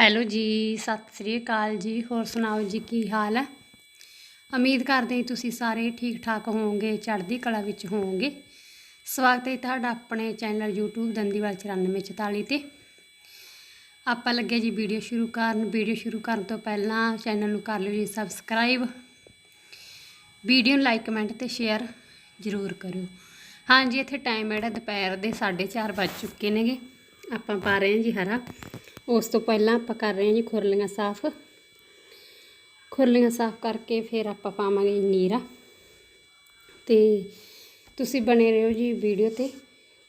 Hello ਜੀ, ਸਤਿ ਸ੍ਰੀ ਅਕਾਲ ਜੀ। ਹੋਰ ਸੁਣਾਓ ਜੀ, ਕੀ ਹਾਲ ਹੈ? ਉਮੀਦ ਕਰਦੇ ਹਾਂ ਤੁਸੀਂ ਸਾਰੇ ਠੀਕ ਠਾਕ ਹੋਵੋਗੇ, ਚੜ੍ਹਦੀ ਕਲਾ ਵਿੱਚ ਹੋਵੋਗੇ। ਸਵਾਗਤ ਹੈ ਤੁਹਾਡਾ ਆਪਣੇ ਚੈਨਲ YouTube ਦੰਦੀਵਾਲ 9444 ਤੇ। ਆਪਾਂ ਲੱਗੇ ਜੀ ਵੀਡੀਓ ਸ਼ੁਰੂ ਕਰਨ। ਵੀਡੀਓ ਸ਼ੁਰੂ ਕਰਨ ਤੋਂ ਪਹਿਲਾਂ ਚੈਨਲ ਨੂੰ ਕਰ ਲਿਓ ਜੀ ਸਬਸਕ੍ਰਾਈਬ। ਵੀਡੀਓ ਨੂੰ ਲਾਈਕ, ਕਮੈਂਟ ਤੇ ਸ਼ੇਅਰ ਜ਼ਰੂਰ ਕਰਿਓ। ਹਾਂਜੀ, ਇੱਥੇ ਟਾਈਮ ਜਿਹੜਾ, ਦੁਪਹਿਰ ਦੇ 4:30 ਵੱਜ ਚੁੱਕੇ ਨੇਗੇ। ਆਪਾਂ ਪਾ ਰਹੇ ਹਾਂ ਜੀ ਹਰਾ। ਉਸ ਤੋਂ ਪਹਿਲਾਂ ਆਪਾਂ ਕਰ ਰਹੇ ਹਾਂ ਜੀ ਖੁਰਲੀਆਂ ਸਾਫ਼। ਖੁਰਲੀਆਂ ਸਾਫ਼ ਕਰਕੇ ਫਿਰ ਆਪਾਂ ਪਾਵਾਂਗੇ ਜੀ ਨੀਰਾ। ਤੇ ਤੁਸੀਂ ਬਣੇ ਰਹੋ ਜੀ ਵੀਡੀਓ ਤੇ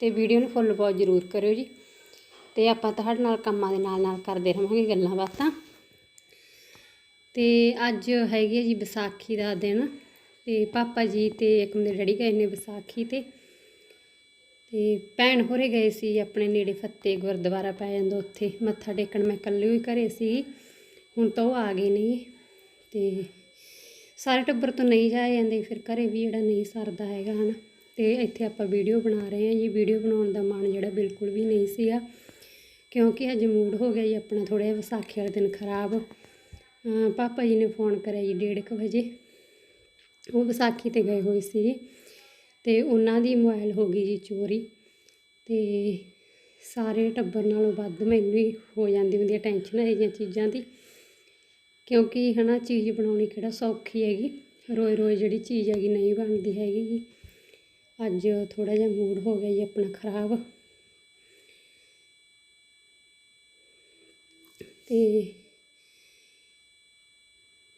ਤੇ ਵੀਡੀਓ ਨੂੰ ਫੁੱਲ ਬਹੁਤ ਜ਼ਰੂਰ ਕਰਿਓ ਜੀ। ਤੇ ਆਪਾਂ ਤੁਹਾਡੇ ਨਾਲ ਕੰਮਾਂ ਦੇ ਨਾਲ ਨਾਲ ਕਰਦੇ ਰਹਾਂਗੇ ਗੱਲਾਂ ਬਾਤਾਂ। ਤੇ ਅੱਜ ਹੈਗੀ ਹੈ ਜੀ ਵਿਸਾਖੀ ਦਾ ਦਿਨ। ਤੇ ਪਾਪਾ ਜੀ ਤੇ ਇੱਕ ਮੇਰੇ ਡੈਡੀ ਗਏ ਨੇ ਵਿਸਾਖੀ ਤੇ। ਤੇ ਭੈਣ ਹੋਰੇ ਗਏ ਸੀ, ਆਪਣੇ ਨੇੜੇ ਫੱਤੇ ਗੁਰਦੁਆਰਾ ਪੈ ਜਾਂਦਾ ਉੱਥੇ, ਮੱਥਾ ਟੇਕਣ ਮੈਂ ਇਕੱਲੇ ਹੀ ਘਰੇ ਸੀ, ਹੁਣ ਤਾਂ ਉਹ ਆ ਗਏ ਨੇ। ਤੇ ਸਾਰੇ ਟੱਬਰ ਤੋਂ ਨਹੀਂ ਜਾਏ ਜਾਂਦੇ, ਫਿਰ ਘਰੇ ਵੀ ਜਿਹੜਾ ਨਹੀਂ ਸਰਦਾ ਹੈਗਾ, ਹਨ। ਤੇ ਇੱਥੇ ਆਪਾਂ ਵੀਡੀਓ ਬਣਾ ਰਹੇ ਹਾਂ ਜੀ, ਵੀਡੀਓ ਬਣਾਉਣ ਦਾ ਮਨ ਜਿਹੜਾ ਬਿਲਕੁਲ ਵੀ ਨਹੀਂ ਸੀਗਾ, ਕਿਉਂਕਿ ਅੱਜ ਮੂਡ ਹੋ ਗਿਆ ਜੀ ਆਪਣਾ ਥੋੜ੍ਹਾ ਜਿਹਾ ਵਿਸਾਖੀ ਵਾਲੇ ਦਿਨ ਖਰਾਬ। ਪਾਪਾ ਜੀ ਨੇ ਫੋਨ ਕਰਿਆ ਜੀ ਡੇਢ ਕੁ ਵਜੇ, ਉਹ ਵਿਸਾਖੀ ਤੇ ਗਏ ਹੋਏ ਸੀ। ਅਤੇ ਉਹਨਾਂ ਦੀ ਮੋਬਾਇਲ ਹੋ ਗਈ ਜੀ ਚੋਰੀ ਅਤੇ ਸਾਰੇ ਟੱਬਰ ਨਾਲੋਂ ਵੱਧ ਮੈਨੂੰ ਹੀ ਹੋ ਜਾਂਦੀ ਹੁੰਦੀ ਹੈ ਟੈਨਸ਼ਨ ਇਹ ਜਿਹੀਆਂ ਚੀਜ਼ਾਂ ਦੀ, ਕਿਉਂਕਿ ਹੈ ਨਾ ਚੀਜ਼ ਬਣਾਉਣੀ ਕਿਹੜਾ ਸੌਖੀ ਹੈਗੀ, ਰੋਜ਼ ਰੋਜ਼ ਜਿਹੜੀ ਚੀਜ਼ ਹੈਗੀ ਨਹੀਂ ਬਣਦੀ ਹੈਗੀ ਗੀ। ਅੱਜ ਥੋੜ੍ਹਾ ਜਿਹਾ ਮੂਡ ਹੋ ਗਿਆ ਜੀ ਆਪਣਾ ਖਰਾਬ ਅਤੇ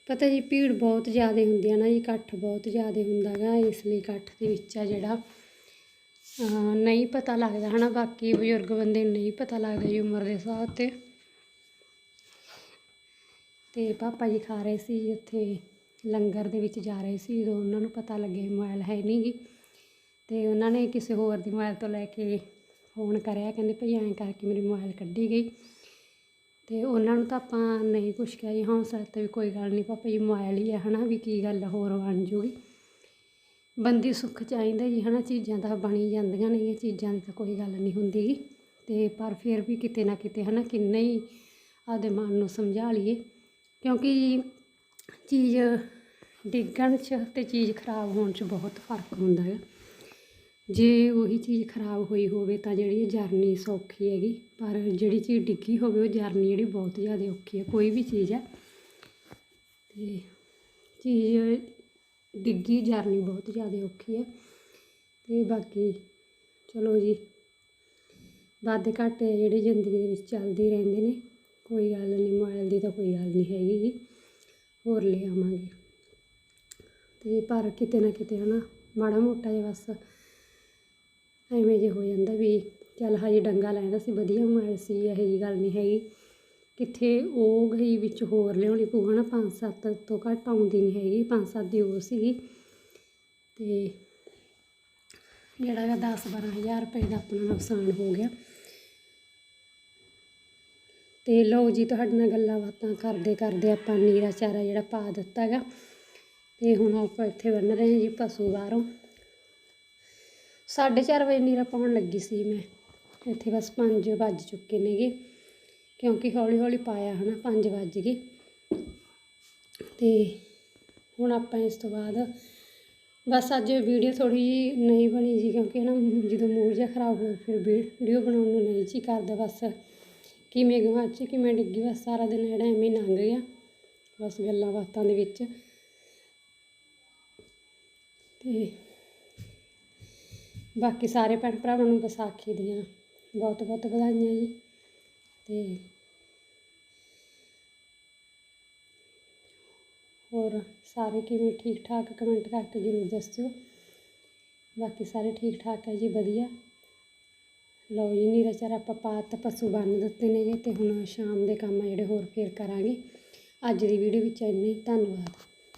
ਪਤਾ ਜੀ ਭੀੜ ਬਹੁਤ ਜ਼ਿਆਦਾ ਹੁੰਦੀ ਆ ਨਾ ਜੀ, ਇਕੱਠ ਬਹੁਤ ਜ਼ਿਆਦਾ ਹੁੰਦਾ ਗਾ, ਇਸ ਲਈ ਇਕੱਠ ਦੇ ਵਿੱਚ ਆ ਜਿਹੜਾ ਨਹੀਂ ਪਤਾ ਲੱਗਦਾ ਹਨਾ, ਬਾਕੀ ਬਜ਼ੁਰਗ ਬੰਦੇ ਨੂੰ ਨਹੀਂ ਪਤਾ ਲੱਗਦਾ ਜੀ ਉਮਰ ਦੇ ਹਿਸਾਬ ਤੇ। ਤੇ ਪਾਪਾ ਜੀ ਖਾ ਰਹੇ ਸੀ, ਉੱਥੇ ਲੰਗਰ ਦੇ ਵਿੱਚ ਜਾ ਰਹੇ ਸੀ, ਉਦੋਂ ਉਹਨਾਂ ਨੂੰ ਪਤਾ ਲੱਗਿਆ ਮੋਬਾਈਲ ਹੈ ਨਹੀਂ ਗੀ ਤੇ ਉਹਨਾਂ ਨੇ ਕਿਸੇ ਹੋਰ ਦੀ ਮੋਬਾਈਲ ਤੋਂ ਲੈ ਕੇ ਫੋਨ ਕਰਿਆ, ਕਹਿੰਦੇ ਭਈ ਐਂ ਕਰਕੇ ਮੇਰੀ ਮੋਬਾਈਲ ਕੱਢੀ ਗਈ। ਤੇ ਉਹਨਾਂ ਨੂੰ ਤਾਂ ਆਪਾਂ ਨਹੀਂ ਕੁਛ ਕਿਹਾ ਜੀ ਹੌਸਲਾ ਦਿੱਤਾ ਵੀ ਕੋਈ ਗੱਲ ਨਹੀਂ ਪਾਪਾ ਜੀ ਮੋਬਾਈਲ ਹੀ ਆ ਹਨਾ ਵੀ ਕੀ ਗੱਲ ਆ, ਹੋਰ ਬਣ ਜੂਗੀ। ਬੰਦੀ ਸੁੱਖ ਚਾਹੀਦਾ ਜੀ ਹਨਾ ਚੀਜ਼ਾਂ ਤਾਂ ਬਣੀ ਜਾਂਦੀਆਂ ਨੇ ਇਹ ਚੀਜ਼ਾਂ ਦੀ ਤਾਂ ਕੋਈ ਗੱਲ ਨਹੀਂ ਹੁੰਦੀ ਗੀ। ਤੇ ਪਰ ਫਿਰ ਵੀ ਕਿਤੇ ਨਾ ਕਿਤੇ ਹਨਾ ਕਿੰਨਾ ਹੀ ਆਪਦੇ ਮਨ ਨੂੰ ਸਮਝਾ ਲਈਏ ਕਿਉਂਕਿ ਚੀਜ਼ ਡਿੱਗਣ 'ਚ ਤੇ ਚੀਜ਼ ਖਰਾਬ ਹੋਣ 'ਚ ਬਹੁਤ ਫ਼ਰਕ ਹੁੰਦਾ ਹੈ ਜੇ ਉਹੀ ਚੀਜ਼ ਖਰਾਬ ਹੋਈ ਹੋਵੇ ਤਾਂ ਜਿਹੜੀ ਇਹ ਜਰਨੀ ਸੌਖੀ ਹੈਗੀ, ਪਰ ਜਿਹੜੀ ਚੀਜ਼ ਡਿੱਗੀ ਹੋਵੇ ਉਹ ਜਰਨੀ ਜਿਹੜੀ ਬਹੁਤ ਜ਼ਿਆਦਾ ਔਖੀ ਹੈ, ਕੋਈ ਵੀ ਚੀਜ਼ ਹੈ। ਅਤੇ ਚੀਜ਼ ਡਿੱਗੀ, ਜਰਨੀ ਬਹੁਤ ਜ਼ਿਆਦਾ ਔਖੀ ਹੈ। ਅਤੇ ਬਾਕੀ ਚਲੋ ਜੀ, ਵਾਧੇ ਘਾਟੇ ਜਿਹੜੇ ਜ਼ਿੰਦਗੀ ਦੇ ਵਿੱਚ ਚੱਲਦੇ ਰਹਿੰਦੇ ਨੇ, ਕੋਈ ਗੱਲ ਨਹੀਂ ਮੋਬਾਈਲ ਦੀ ਤਾਂ ਕੋਈ ਗੱਲ ਨਹੀਂ ਹੈਗੀ ਜੀ, ਹੋਰ ਲੈ ਆਵਾਂਗੇ। ਅਤੇ ਪਰ ਕਿਤੇ ਨਾ ਕਿਤੇ ਹਨਾ, ਮਾੜਾ ਮੋਟਾ ਜਿਹਾ ਬਸ ਐਵੇਂ ਜੇ ਹੋ ਜਾਂਦਾ ਵੀ ਚੱਲ ਹਜੇ ਡੰਗਾ ਲੈਣਾ ਸੀ, ਵਧੀਆ ਮੋਬਾਈਲ ਸੀ, ਇਹੋ ਜਿਹੀ ਗੱਲ ਨਹੀਂ ਹੈਗੀ। ਕਿੱਥੇ ਉਹ ਗਈ ਵਿੱਚ ਹੋਰ ਲਿਆਉਣੀ ਪਊ, ਹਨਾ? ਪੰਜ ਸੱਤ ਤੋਂ ਘੱਟ ਆਉਂਦੀ ਨਹੀਂ ਹੈਗੀ, ਪੰਜ ਸੱਤ ਦੀ ਉਹ ਸੀਗੀ। ਤੇ ਜਿਹੜਾ ਗਾ ਦਸ ਬਾਰਾਂ ਹਜ਼ਾਰ ਰੁਪਏ ਦਾ ਆਪਣਾ ਨੁਕਸਾਨ ਹੋ ਗਿਆ। ਤੇ ਲਓ ਜੀ, ਤੁਹਾਡੇ ਨਾਲ ਗੱਲਾਂ ਬਾਤਾਂ ਕਰਦੇ ਕਰਦੇ ਆਪਾਂ ਨੀਰਾ ਚਾਰਾ ਜਿਹੜਾ ਪਾ ਦਿੱਤਾ ਗਾ ਤੇ ਹੁਣ ਆਪਾਂ ਇੱਥੇ ਬੰਨ ਰਹੇ ਹਾਂ ਜੀ, ਪਸ਼ੂ ਬਾਹਰੋਂ। ਸਾਢੇ ਚਾਰ ਵਜੇ ਨੀਰਾ ਪਾਉਣ ਲੱਗੀ ਸੀ ਮੈਂ। ਇੱਥੇ ਬਸ 5 ਵੱਜ ਚੁੱਕੇ ਨੇਗੇ, ਕਿਉਂਕਿ ਹੌਲੀ ਹੌਲੀ ਪਾਇਆ ਹਨਾ 5 ਵੱਜ ਗਏ। ਤੇ ਹੁਣ ਆਪਾਂ ਇਸ ਤੋਂ ਬਾਅਦ ਬਸ ਅੱਜ ਵੀਡੀਓ ਥੋੜੀ ਜੀ ਨਹੀਂ ਬਣੀ ਜੀ, ਕਿਉਂਕਿ ਨਾ ਜਦੋਂ ਮੂਡ ਜਿਹਾ ਖਰਾਬ ਹੋਇਆ, ਫਿਰ ਵੀਡੀਓ ਬਣਾਉਣ ਨੂੰ ਨਹੀਂ ਜੀ ਕਰਦਾ ਬਸ। ਕਿਵੇਂ ਗਵਾਚ ਕਿਵੇਂ ਡਿੱਗੀ, ਬਸ ਸਾਰਾ ਦਿਨ ਜਿਹੜਾ ਐਵੇਂ ਹੀ ਲੰਘ ਗਿਆ, ਬਸ ਗੱਲਾਂ ਬਾਤਾਂ ਦੇ ਵਿੱਚ। ਤੇ ਬਾਕੀ ਸਾਰੇ ਭੈਣ ਭਰਾਵਾਂ ਨੂੰ ਵਿਸਾਖੀ ਦੀਆਂ ਬਹੁਤ ਬਹੁਤ ਵਧਾਈਆਂ ਜੀ। ਤੇ ਹੋਰ ਸਾਰੇ ਕਿਵੇਂ ਠੀਕ ਠਾਕ ਕਮੈਂਟ ਕਰਕੇ ਜ਼ਰੂਰ ਦੱਸਿਓ। ਬਾਕੀ ਸਾਰੇ ਠੀਕ ਠਾਕ ਹੈ ਜੀ, ਵਧੀਆ। ਲਓ ਜੀ, ਨੀਰਾ ਚਾਰਾ ਆਪਾਂ ਪਾਤ ਪਸ਼ੂ ਬੰਨ ਦਿੱਤੇ ਨੇਗੇ ਤੇ ਹੁਣ ਸ਼ਾਮ ਦੇ ਕੰਮ ਆ ਜਿਹੜੇ ਹੋਰ ਫੇਰ ਕਰਾਂਗੇ। ਅੱਜ ਦੀ ਵੀਡੀਓ ਵਿੱਚ ਇੰਨਾ ਹੀ, ਧੰਨਵਾਦ।